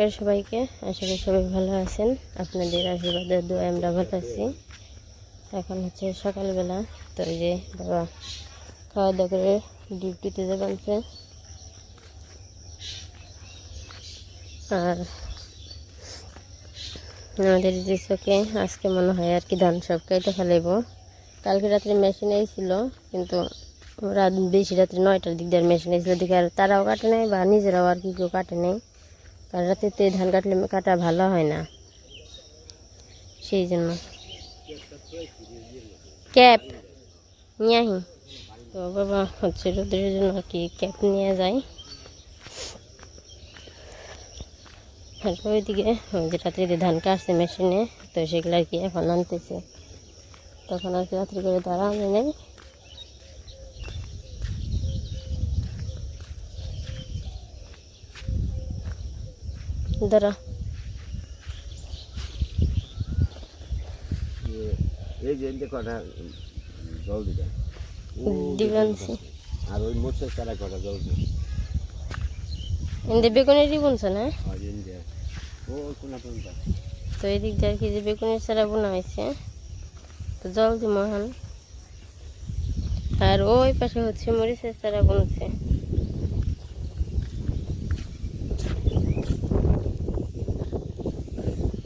নমস্কার সবাইকে। আশা করি সবাই ভালো আছেন। আপনাদের আশীর্বাদের দোয়া আমরা ভালো আছি। এখন হচ্ছে সকালবেলা। তো এই যে বাবা খাওয়া দাওয়া করে ডিউটিতে যাবেনছে আর আমাদের যে চোখে আজকে মনে হয় আর কি ধান সব কেটে ফেলাইব। কালকে রাত্রে মেশিন ছিল কিন্তু রাত বেশি রাত্রে নয়টার দিক দিয়ে মেশিন এসেছিল দিকে আর তারাও কাটে নাই বা নিজেরাও আর কি কেউ কাটে নাই। রাত্রিতে ধান কাটলে কাটা ভালো হয় না। সেই জন্য ক্যাপ নিয়ে আহি। তো বাবা হচ্ছে রোদের জন্য আর কি ক্যাপ নিয়ে যায়। আর ওইদিকে ওই যে রাত্রিতে ধান কাটছে মেশিনে, তো সেগুলো আর কি এখন আনতেছে। তখন আর কি রাত্রি করে দাঁড়ানো নেই। দাঁড়া। এই যে কটা জল দিবে দিবানছি আর ওই মোটর চারা কটা জল দিবে এতে বেগুনেরই বুনছে না? তো এই দিক দিয়ে আর কি যে বেগুনের চারা বোনা হয়েছে। তো জল দিব এখন। আর ওই পাশে হচ্ছে মরিচের চারা বুনছে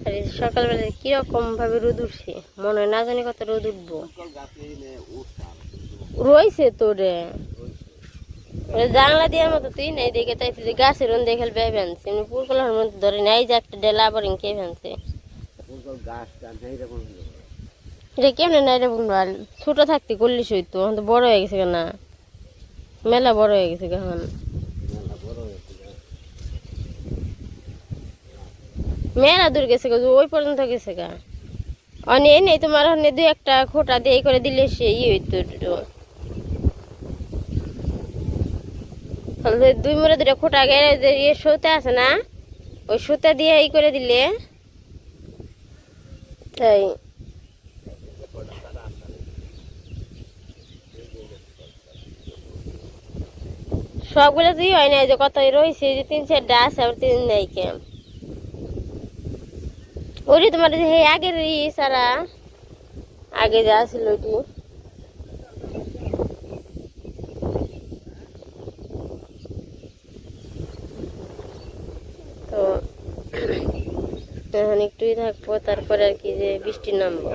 আর এই সকালবেলা কীরকম ভাবে রোদ উঠছে? মনে হয় না জানি কত রোদ উঠবো। রয়েছে তোরে ওরে জানলা দেওয়ার মতো তুই নাই দেখে তাই তুই গাছের রন দেখে বে ফেনছে এমনি পুরকলার মতো ধরে নাই যে একটা ডেলা আবার কে হলো। এটা কেমনে নাই রে বুনবাল ছোট থাকতে করলিস হইতো এখন তো বড় হয়ে গেছে না মেলা বড় হয়ে গেছে এখন মেলা বড় হয়েছে গা। মেলা দূর গেছে গা, ওই পর্যন্ত গেছে গা। অনেক নেই তোমার ওখানে দু একটা খোটা দিয়ে করে দিলে সে ই হইতো দুই মোড়ে দুটো খোটা গেলে ইয়ে সুতে আছে না, ওই সুতা দিয়ে এই করে দিলে, তাই। সবগুলো তুই হয় না যে কত রয়েছে, যে তিন চারটা আছে, আবার তিন নেই কে ওরি তোমার হে আগের সারা। আগে যা ছিল ওটি তো, এখন একটুই থাকব, তারপরে আর কি যে বৃষ্টি নামবো।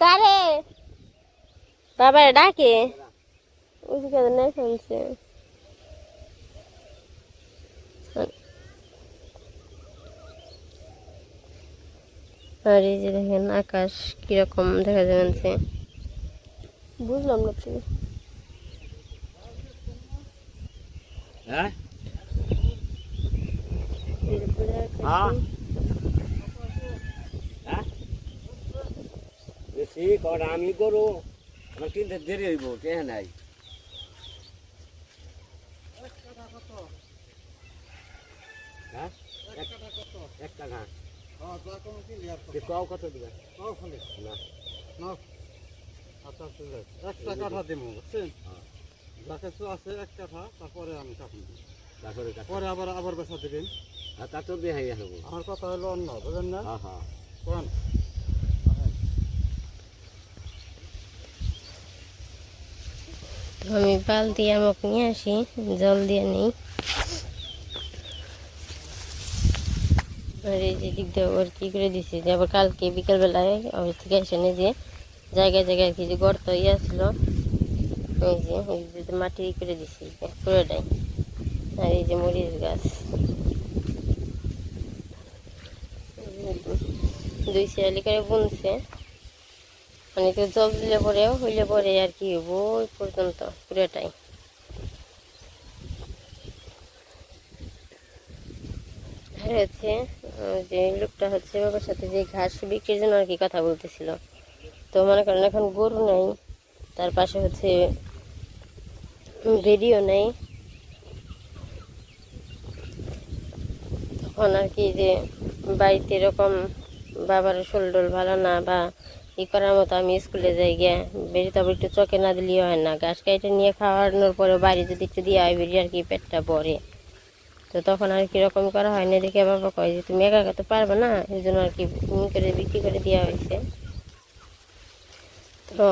কারে? বাবা ডাকে। ওইদিকে তো নেই শুনছে আর এই যে দেখেন আকাশ কীরকম দেখা যাচ্ছে। বুঝলাম না তুমি। হ্যাঁ? এই যে পুরো আকাশ। হ্যাঁ। হ্যাঁ? বেশি কটা আমি করো। আমার কিনতে দেরি হইব কে নাই? কত? না। একটা কাঠা দিব বুঝছেন? হ্যাঁ। যা কিছু আছে এক কাঠা তারপরে আমি কাঠুন দিব তারপরে টাকা পরে আবার আবার বেচা দেবেন। তা তো যাব আমার কথা হলো অন্য বুঝলেন না? হ্যাঁ হ্যাঁ। কোন? আমি বালতি আমক নিয়ে আসি, জল দিয়ে নিই। আর এই যে দিক দিয়ে কি করে দিছি, যে আবার কালকে বিকালবেলায় অফিস থেকে এসে নিয়ে যে জায়গায় জায়গায় আর কি যে গর্ত ইয়ে ছিল এই যে এই যে মাটি করে দিছি পুরোটাই। আর এই যে মরিচ গাছ। দুই শিয়ালি করে বুনছে। মানে তো জল দিলে পরে, হইলে পরে আর কি হব ওই পর্যন্ত, পুরোটাই। আর হচ্ছে যে লোকটা হচ্ছে বাবার সাথে যে ঘাস বিক্রির জন্য আর কি কথা বলতেছিল। তো মনে করেন এখন গরু নাই, তার পাশে হচ্ছে ভিডিও নেই। তখন আর কি যে বাড়িতে এরকম বাবার টল ভালো না বা ই করার মতো আমি স্কুলে যাই গিয়ে বেরি তবে একটু চোখে না দিলেই হয় না। ঘাস কাইটে নিয়ে খাওয়ানোর পরে বাড়ি যদি একটু দেওয়া হয় বেরি আর কি পেটটা ভরে। তো তখন আর কীরকম করা হয় না দেখে বাবা কয় যে, তুমি একা তো পারবে না? এই জন্য আর কি করে বিক্রি করে দেওয়া হয়েছে। তো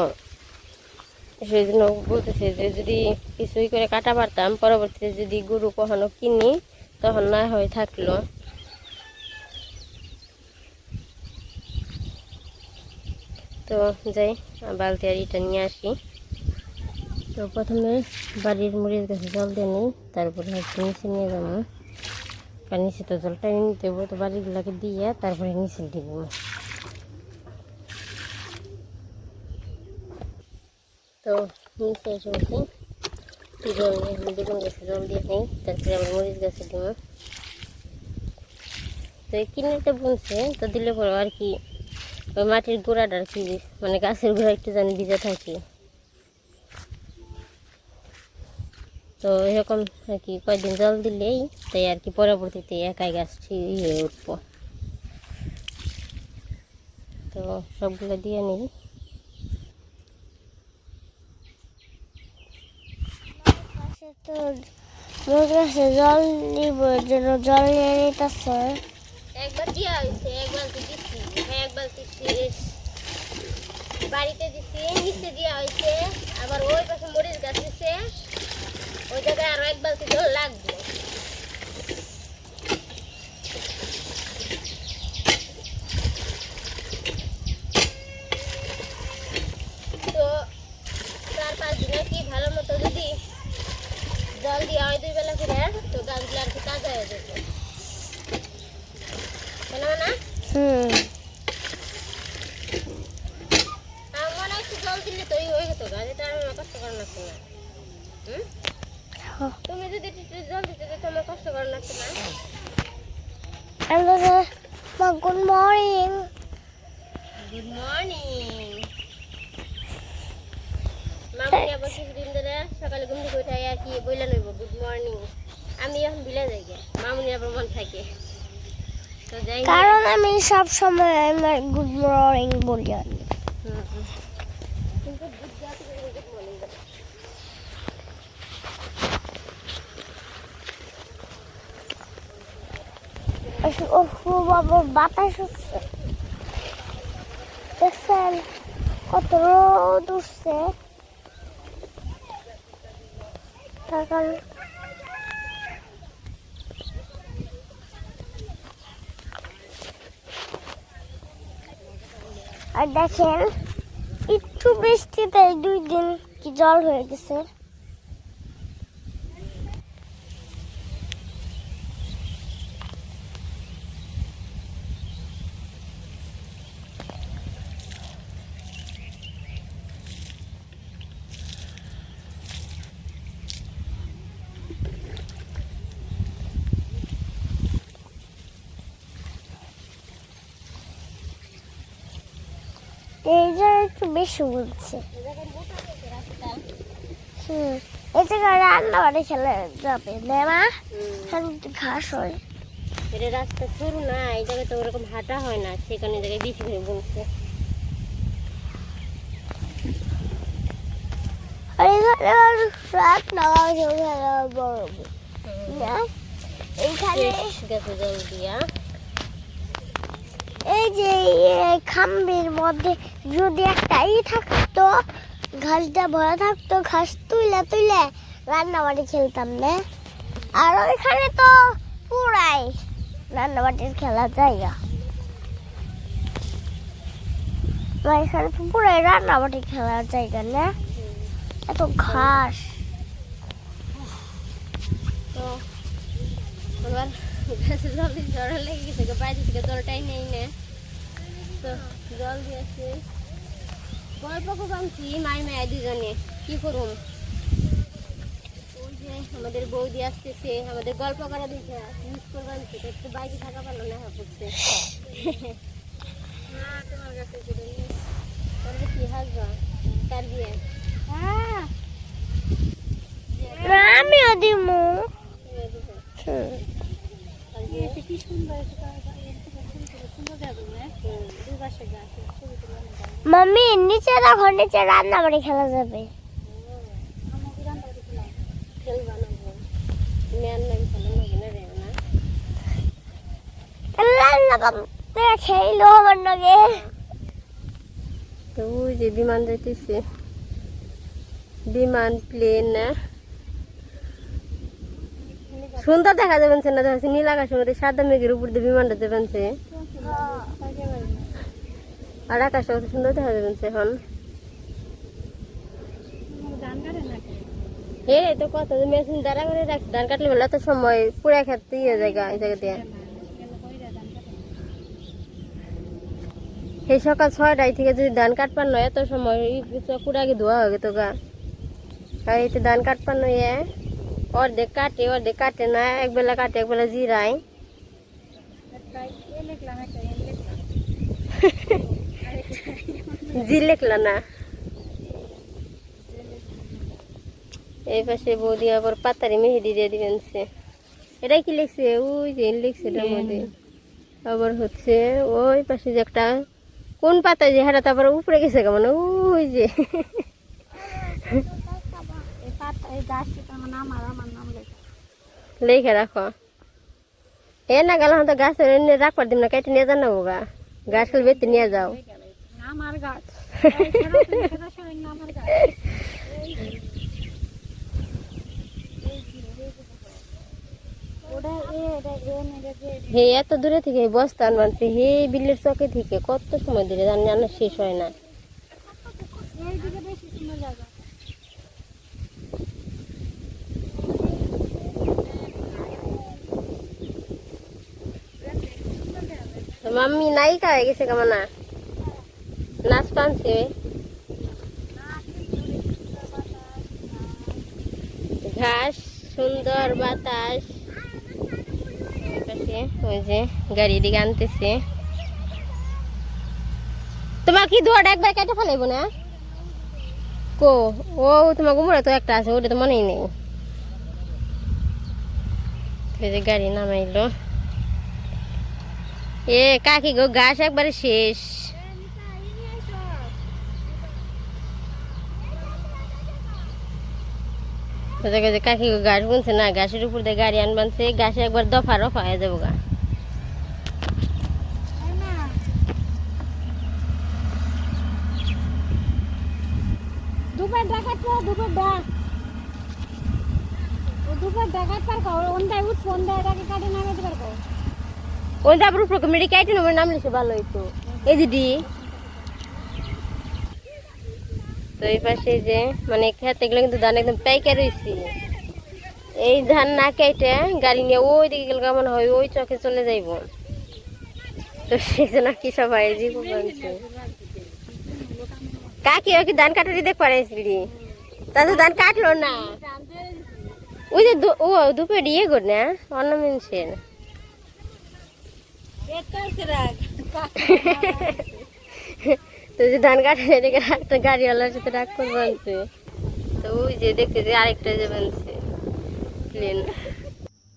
সেই জন্য বলতেছে যে, যদি কিছুই করে কাটা পারতাম, পরবর্তীতে যদি গরু কখনো কিনি, তখন না হয়ে থাকল। তো যাই, বালতি আর ইটা নিয়ে আসি। তো প্রথমে বাড়ির মুড়ির গাছে জল দিয়ে নিই, তারপরে হচ্ছে নিচে নিয়ে যাব। কারণ নিচে তো জলটা নিতে দেবো তো বাড়িগুলোকে দিয়ে তারপরে নিচে দিয়ে তো নিচে এসে বসে। জল বেগুন গাছে জল দিয়ে নিই, তারপরে আবার মরিচ গাছে দেবো। তো কিনেটা বুনছে, তো দিলে পরে আর কি ওই মাটির গোড়াটা আর কি মানে গাছের গোড়া একটু জানি ভিজে থাকি। তো এরকম আর কি কয়েকদিন জল দিলেই তাই আর কি পরবর্তীতে একাই গাছ ঠিক হয়ে উঠবো। তো সবগুলো দিয়ে নিই। তো কাছে জল নিব জন্য জল নিয়ে নিতেছে। একবার হয়েছে এক বালতি দিচ্ছি। এক বালতি বাড়িতে নিচে আবার ওই পাশে মরিচ গাছ দিচ্ছে ওই জায়গায় আরও এক বালতি জল লাগবে তো চার পাঁচ দিনে কি ভালো মতো যদি জল দেওয়া হয় দুই বেলা করে তো গাছগুলো আর কি তাজা হয়ে যাবে কেন না হুম আমার মনে হয় একটু জল দিলে তো এই হয়ে যেত গাছ এটা আমার কষ্ট করার লাগতো না। তুমি যদি জল দিতে তো তোমার কষ্ট করার লাগতো না গুড মর্নিং গুড মর্নিং সকালে ঘুম থেকে উঠে আর কি বইলে নইব গুড মর্নিং আমি এখন বিলে যাই মামনি আবার মন থাকে কারণ আমি সব সময় আমার গুড মর্নিং বলি আর হুম, হুম। কিন্তু good জাতি করে good morning বলে। ও বাবা বাতাস হচ্ছে দেখছেন কত রোদ উঠছে তার কারণ আর দেখেন একটু বৃষ্টিতে দুই দিন কি জল হয়ে গেছে। এই জায়গায় একটু বেশি বলছে। হুম এই জায়গায় রান্না বাড়ি খেলে যাবে। না মা ঘাস হয়। এটা রাস্তা সরু না এই জায়গায় তো ওরকম হাঁটা হয় না সেখানে জায়গায় বেশি করে বলছে। রাত না এইখানে গেছে জল দিয়া এই যে খাম্বির মধ্যে যদি একটা ই থাকতো, ঘাসটা ভরা থাকতো, ঘাস তুলে তুলে রান্না বাড়ি খেলতাম না। আর ওইখানে তো পুরাই রান্না বাড়ির খেলার জায়গা এখানে তো পুরাই রান্না বাড়ি খেলার জায়গা না। এত ঘাস। তো জল লেগে গেছে বাইরে থেকে জলটাই নেই না। তো জল দিয়েছে। গল্প মাই মায় দুজনে। কি করুম? ওই যে আমাদের বৌদি আসতেছে আমাদের গল্প করা মিস একটু বাইরে থাকা পারল না হ্যাঁ পড়ছে তোমার কাছে কি হাসবা দিয়ে হ্যাঁ। আমিও দিমু। কি সুন্দর সুন্দর সুন্দর সুন্দর যাবে না মাম্মি নিচে রাখো নিচে রান্না বাড়ি খেলা যাবে। খেলে আমার নগে ওই যে বিমান যাইতেছে। বিমান প্লেন না? সুন্দর দেখা যাবেন না দেখা নীল আকাশের মধ্যে সাদা মেঘের উপর দিয়ে বিমানটা দেবেন সে আর আকাশটা কত সুন্দর দেখা যাবেন এখন। হে তো কত মেশিন দ্বারা করে রাখছি ধান কাটলে বলে এত সময় পুরা খেতে ইয়ে জায়গা এই জায়গা দিয়ে। এই সকাল ছয়টায় থেকে যদি ধান কাটপান নয় এত সময় কুড়া আগে ধোয়া হয়ে গেত গা আর এতে ধান কাটপান নয় অর্ধেক কাটে অর্ধেক কাটে না একবেলা কাটে একবেলা জিরায়। জি লেখলা না এই পাশে বৌদি আবার পাতারি মেহেদি দিয়ে দিবেন সে। এটাই কি লিখছে? ওই যে লিখছে এটার মধ্যে আবার হচ্ছে ওই পাশে যে একটা কোন পাতা যে হারা তারপর উপরে গেছে কেমন? ওই যে। লেখে। রাখো। এ না গেল তো গাছ রাখবার দিন না কেটে নিয়ে যান না গা গাছ বেতে নিয়ে যাও। আমার গাছ। হে, এত দূরে থেকে বস্তান মানছে হে বিলের চকে থেকে কত সময় ধরে জানি শেষ হয় না। মাম্মি নাই হয়ে গেছে কেমন? না নাচ পানছে ঘাস, সুন্দর বাতাস। ওই যে গাড়ি দিকে আনতেছে। তোমার কি দুয়াটা একবার কেটে ফেলাইবো না? কো, ও তোমার গুমরা তো একটা আছে, ওটা তো মনেই নেই। যে গাড়ি নামাইলো। এ, কাকি গো, ঘাস একবারে শেষ তো দেখো যে কাকি গো ঘাস বুনছে না ঘাসের উপর দিয়ে গাড়ি আনবানছে ঘাসে একবার দফা রফা হয়ে যাব গা। ওই উপর নাম লিখে ভালো হইতো। এই দিদি তো এই পাশে যে মানে খেতে গেলে কিন্তু ধান একদম পাইকার রয়েছে এই ধান না কেটে গাড়ি নিয়ে ওই দিকে গেলে কেমন হয় ওই চকে চলে যাইব। তো সেই জন্য কি সবাই জীব কাকি ওকে ধান কাটারি দেখ পারাইছিলি তা তো ধান কাটলো না। ওই যে ও দুপে দিয়ে গো না অন্য অর্নামেন্টসের তো যে ধান একটা গাড়িওয়ালার সাথে ডাক তো ওই যে দেখতে যে আরেকটা যে বানছে। প্লেন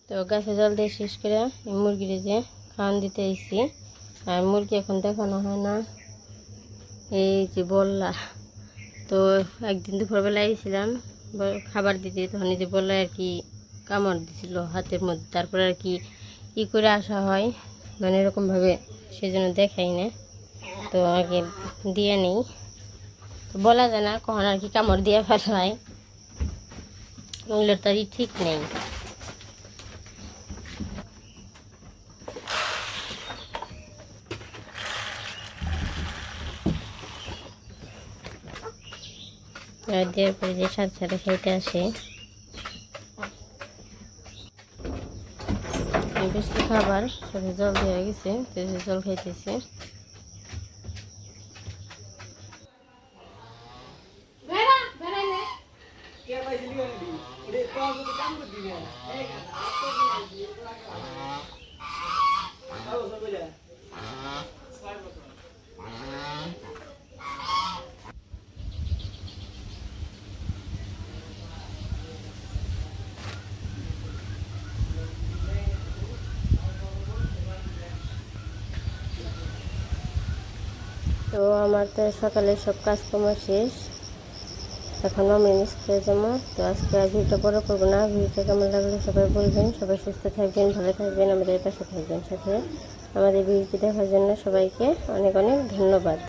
তো গাছে জল দিয়ে শেষ করে মুরগির যে খাওয়ান দিতে এসেছি আর মুরগি এখন দেখানো হয় না। এই যে বললা। তো একদিন দুপুরবেলা এসেছিলাম খাবার দিতে, তখন এই যে বললা আর কি কামড় দিছিল হাতের মধ্যে। তারপরে আর কি ই করে আসা হয়। মানে এরকমভাবে সেজন্য দেখাই না। তো আগে দিয়ে নেই। বলা যায় না, কখন আর কি কামড় দিয়ে ফেলা হয় ওগুলোর তারই ঠিক নেই। দেওয়ার পরে যে সাথে সাথে খেতে আসে। বেশি খাবার জল দেওয়া গেছে জল খাইতেছে। তো আমার তো সকালে সব কাজকর্ম শেষ। এখনও মিনিস করে যাব। তো আজকে আর ভিডিওটা বড় করব না। ভিডিওটা কেমন লাগলে সবাই বলবেন। সবাই সুস্থ থাকবেন, ভালো থাকবেন, আমাদের পাশে থাকবেন সাথে। আমাদের ভিডিওটি দেখার জন্য সবাইকে অনেক অনেক ধন্যবাদ।